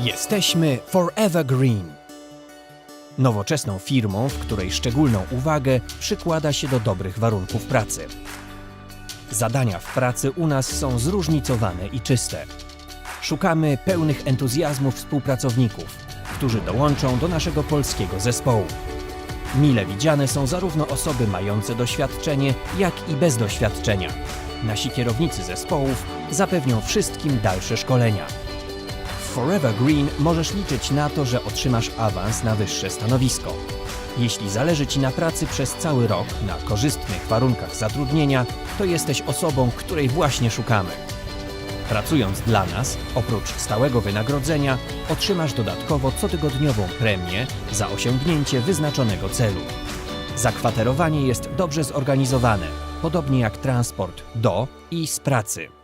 Jesteśmy Forever Green. Nowoczesną firmą, w której szczególną uwagę przykłada się do dobrych warunków pracy. Zadania w pracy u nas są zróżnicowane i czyste. Szukamy pełnych entuzjazmu współpracowników, którzy dołączą do naszego polskiego zespołu. Mile widziane są zarówno osoby mające doświadczenie, jak i bez doświadczenia. Nasi kierownicy zespołów zapewnią wszystkim dalsze szkolenia. W Forever Green możesz liczyć na to, że otrzymasz awans na wyższe stanowisko. Jeśli zależy Ci na pracy przez cały rok na korzystnych warunkach zatrudnienia, to jesteś osobą, której właśnie szukamy. Pracując dla nas, oprócz stałego wynagrodzenia, otrzymasz dodatkowo cotygodniową premię za osiągnięcie wyznaczonego celu. Zakwaterowanie jest dobrze zorganizowane, podobnie jak transport do i z pracy.